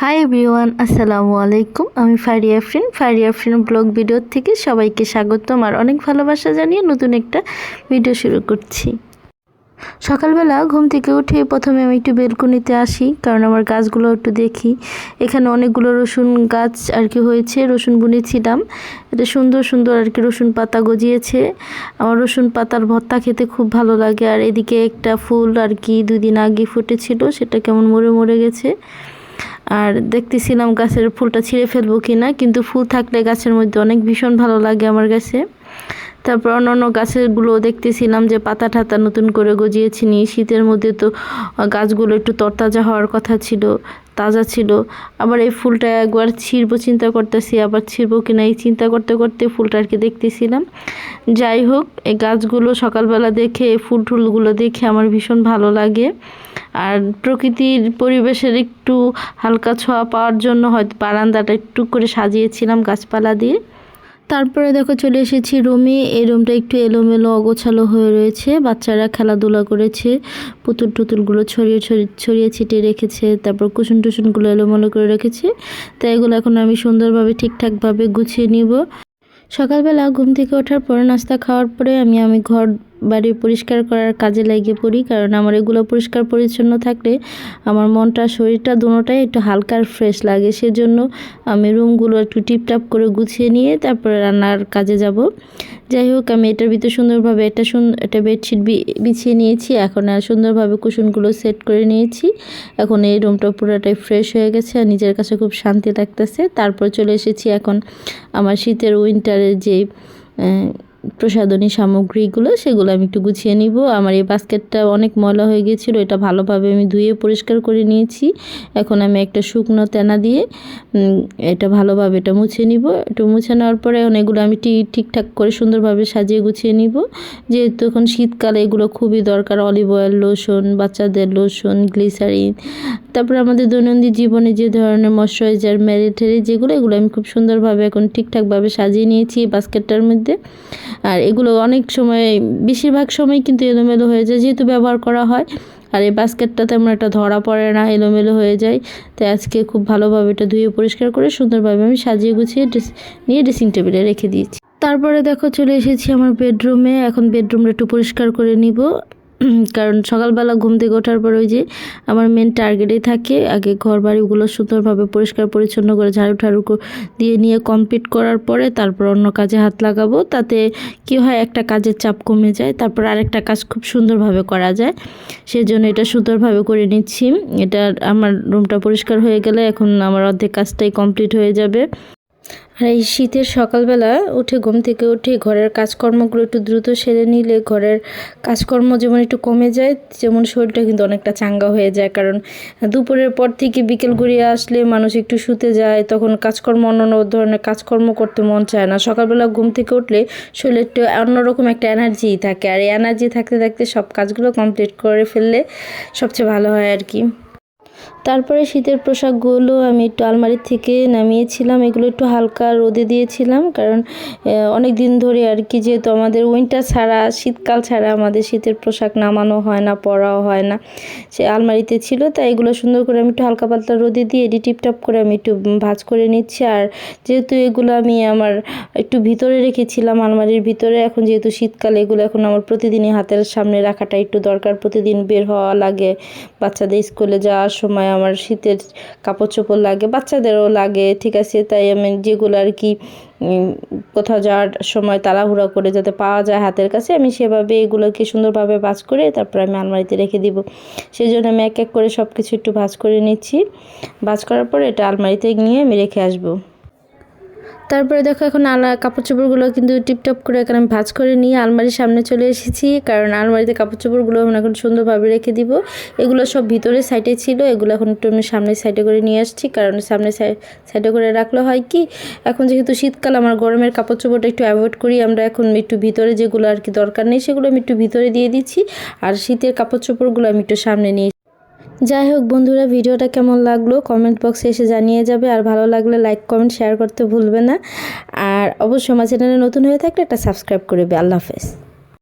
Hi everyone আসসালামু আলাইকুম আমি ফারিয়া আফরিন। ফারিয়া আফরিন ব্লগ ভিডিও থেকে সবাইকে স্বাগতম আর অনেক ভালোবাসা জানিয়ে নতুন একটা ভিডিও শুরু করছি। সকালবেলা ঘুম থেকে উঠে প্রথমে আমি একটু বেলকনিতে আসি, কারণ আমার গাছগুলো একটু দেখি। এখানে অনেকগুলো রসুন গাছ আর কি হয়েছে, রসুন বুনেছিলাম। এটা সুন্দর সুন্দর আর কি রসুন পাতা গজিয়েছে। আমার রসুন পাতার ভর্তা খেতে খুব ভালো লাগে আর এদিকে একটা ফুল আর কি দুদিন আগে ফুটেছিল, সেটা কেমন মরে মরে গেছে। আর দেখতেছিলাম গাছের ফুলটা ছিঁড়ে ফেলব কি না কিন্তু ফুল থাকলে গাছের মধ্যে অনেক ভীষণ ভালো লাগে আমার কাছে। তারপর অন্য অন্য গাছেরগুলো দেখতেছিলাম যে পাতা ঠাতা নতুন করে গজিয়েছি নি শীতের মধ্যে তো গাছগুলো একটু তরতাজা হওয়ার কথা ছিল। তাজা ছিল। আবার এই ফুলটা একবার ছিঁড়ব চিন্তা করতেছি, আবার ছিঁড়বো কিনা এই চিন্তা করতে করতে ফুলটা আর কি দেখতেছিলাম। যাই হোক, এই গাছগুলো সকালবেলা দেখে ফুল টুলগুলো দেখে আমার ভীষণ ভালো লাগে। আর প্রকৃতির পরিবেশের একটু হালকা ছোঁয়া পাওয়ার জন্য হয়তো বারান্দাটা একটু করে সাজিয়েছিলাম গাছপালা দিয়ে। তারপরে দেখো চলে এসেছি রুমে। এই রুমটা একটু এলোমেলো, অগোছালো হয়ে রয়েছে। বাচ্চারা খেলাধুলা করেছে, পুতুল টুতুলগুলো ছড়িয়ে ছড়িয়ে ছড়িয়ে ছিটিয়ে রেখেছে, তারপর কুসুন টুসুনগুলো এলোমেলো করে রেখেছে। তাই এগুলো এখন আমি সুন্দরভাবে, ঠিকঠাকভাবে গুছিয়ে নিব। সকালবেলা ঘুম থেকে ওঠার পরে নাস্তা খাওয়ার পরে আমি আমি ঘর বাড়ি পরিষ্কার করার কাজে লাগিয়ে পড়ি, কারণ আমার এগুলো পরিষ্কার পরিচ্ছন্ন থাকলে আমার মনটা, শরীরটা দুটোটাই একটু হালকা ফ্রেশ লাগে। সেজন্য আমি রুমগুলো একটু টিপটাপ করে গুছিয়ে নিয়ে তারপরে রান্নার কাজে যাব। যাই হোক, আমি এটার ভিতরে সুন্দরভাবে একটা একটা বেডশিট বিছিয়ে নিয়েছি। এখন আর সুন্দরভাবে কুশনগুলো সেট করে নিয়েছি। এখন এই রুমটা পুরোটাই ফ্রেশ হয়ে গেছে আর নিজের কাছে খুব শান্তি লাগতেছে। তারপর চলে এসেছি এখন আমার শীতের উইন্টারের যে প্রসাধনী সামগ্রীগুলো, সেগুলো আমি একটু গুছিয়ে নিব। আমার এই বাস্কেটটা অনেক ময়লা হয়ে গেছিল, এটা ভালোভাবে আমি ধুয়ে পরিষ্কার করে নিয়েছি। এখন আমি একটা শুকনো তেনা দিয়ে এটা ভালোভাবে এটা মুছে নিব। একটু মুছে নেওয়ার পরে অনেকগুলো আমি ঠিকঠাক করে সুন্দরভাবে সাজিয়ে গুছিয়ে নিব। যেহেতু এখন শীতকালে এগুলো খুবই দরকার, অলিভ অয়েল, লোশন, বাচ্চাদের লোশন, গ্লিসারিন। তারপরে আমাদের দৈনন্দিন জীবনে যে ধরনের ময়শ্চারাইজার ম্যারিটারি যেগুলো, এগুলো আমি খুব সুন্দরভাবে এখন ঠিকঠাকভাবে সাজিয়ে নিয়েছি এই বাস্কেটটার মধ্যে। আর এগুলো অনেক সময়, বেশিরভাগ সময় কিন্তু এলোমেলো হয়ে যায়, যেহেতু ব্যবহার করা হয়। আর এই বাস্কেটটা তেমন একটা ধরা পড়ে না, এলোমেলো হয়ে যায়। তাই আজকে খুব ভালোভাবে এটা ধুয়ে পরিষ্কার করে সুন্দরভাবে আমি সাজিয়ে গুছিয়ে নিয়ে ড্রেসিং টেবিলে রেখে দিয়েছি। তারপরে দেখো চলে এসেছি আমার বেডরুমে। এখন বেডরুমটা একটু পরিষ্কার করে নিব। কারণ সকালবেলা ঘুম থেকে ওঠার পর ওই যে আমার মেন টার্গেটেই থাকে, আগে ঘর বাড়িগুলো সুন্দরভাবে পরিষ্কার পরিচ্ছন্ন করে ঝাড়ু ঠাড়ু দিয়ে নিয়ে কমপ্লিট করার পরে তারপর অন্য কাজে হাত লাগাবো, তাতে কি হয় একটা কাজের চাপ কমে যায়, তারপর আরেকটা কাজ খুব সুন্দরভাবে করা যায়। সেজন্য এটা সুন্দরভাবে করে নিচ্ছি। এটা আমার রুমটা পরিষ্কার হয়ে গেলে এখন আমার অর্ধেক কাজটাই কমপ্লিট হয়ে যাবে। আর এই শীতের সকালবেলা উঠে ঘুম থেকে উঠে ঘরের কাজকর্মগুলো একটু দ্রুত সেরে নিলে ঘরের কাজকর্ম যেমন একটু কমে যায় যেমন শরীরটা কিন্তু অনেকটা চাঙ্গা হয়ে যায়। কারণ দুপুরের পর থেকে বিকেল গড়িয়ে আসলে মানুষ একটু শুতে যায়, তখন কাজকর্ম অন্য ধরনের কাজকর্ম করতে মন চায় না। সকালবেলা ঘুম থেকে উঠলে শরীরে একটু অন্যরকম একটা এনার্জি থাকে আর এই এনার্জি থাকতে থাকতে সব কাজগুলো কমপ্লিট করে ফেললে সবচেয়ে ভালো হয় আর কি। তারপরে শীতের পোশাকগুলো আমি একটু আলমারির থেকে নামিয়েছিলাম। এগুলো একটু হালকা রোদে দিয়েছিলাম কারণ অনেক দিন ধরে আর কি যেহেতু আমাদের উইন্টার ছাড়া, শীতকাল ছাড়া আমাদের শীতের পোশাক নামানো হয় না, পরাও হয় না। সে আলমারিতে ছিল, তাই এগুলো সুন্দর করে আমি একটু হালকা পাতলা রোদে দিয়ে এডি টিপটপ করে আমি একটু ভাজ করে নিচ্ছি। আর যেহেতু এগুলো আমি আমার একটু ভিতরে রেখেছিলাম আলমারির ভিতরে, এখন যেহেতু শীতকালে, এগুলো এখন আমার প্রতিদিনই হাতের সামনে রাখাটা একটু দরকার। প্রতিদিন বের হওয়া লাগে, বাচ্চাদের স্কুলে যাওয়ার সময় আমার শীতের কাপড় চোপড় লাগে, বাচ্চাদেরও লাগে, ঠিক আছে? তাই আমি যেগুলো আর কি কোথাও যাওয়ার সময় তাড়াহুড়া করে যাতে পাওয়া যায় হাতের কাছে, আমি সেভাবে এগুলোকে সুন্দরভাবে ভাজ করে তারপর আমি আলমারিতে রেখে দিব। সেই জন্য আমি এক এক করে সব কিছু একটু ভাজ করে নিচ্ছি। ভাজ করার পরে এটা আলমারিতে নিয়ে আমি রেখে আসব। তারপরে দেখো এখন আলা কাপড় চোপড়গুলো কিন্তু টিপটপ করে এখানে আমি ভাজ করে নিয়ে আলমারির সামনে চলে এসেছি, কারণ আলমারিতে কাপড় চোপড়গুলো আমি এখন সুন্দরভাবে রেখে দিব। এগুলো সব ভিতরে সাইডে ছিল, এগুলো এখন একটু আমি সামনের সাইডে করে নিয়ে আসছি, কারণ সামনে সাইডে করে রাখলে হয় কি, এখন যেহেতু শীতকাল, আমার গরমের কাপড় চোপড়টা একটু অ্যাভয়েড করি, আমরা এখন একটু ভিতরে যেগুলো আর কি দরকার নেই, সেগুলো আমি একটু ভিতরে দিয়ে দিচ্ছি, আর শীতের কাপড় চোপড়গুলো আমি একটু সামনে নিয়ে যাই হোক বন্ধুরা, ভিডিওটা কেমন লাগল কমেন্ট বক্সে এসে জানিয়ে যাবে, আর ভালো লাগলে লাইক, কমেন্ট, শেয়ার করতে ভুলবে না। আর অবশ্যই আমার চ্যানেলে নতুন হয়ে থাকলে একটা সাবস্ক্রাইব করবে। আল্লাহ হাফেজ।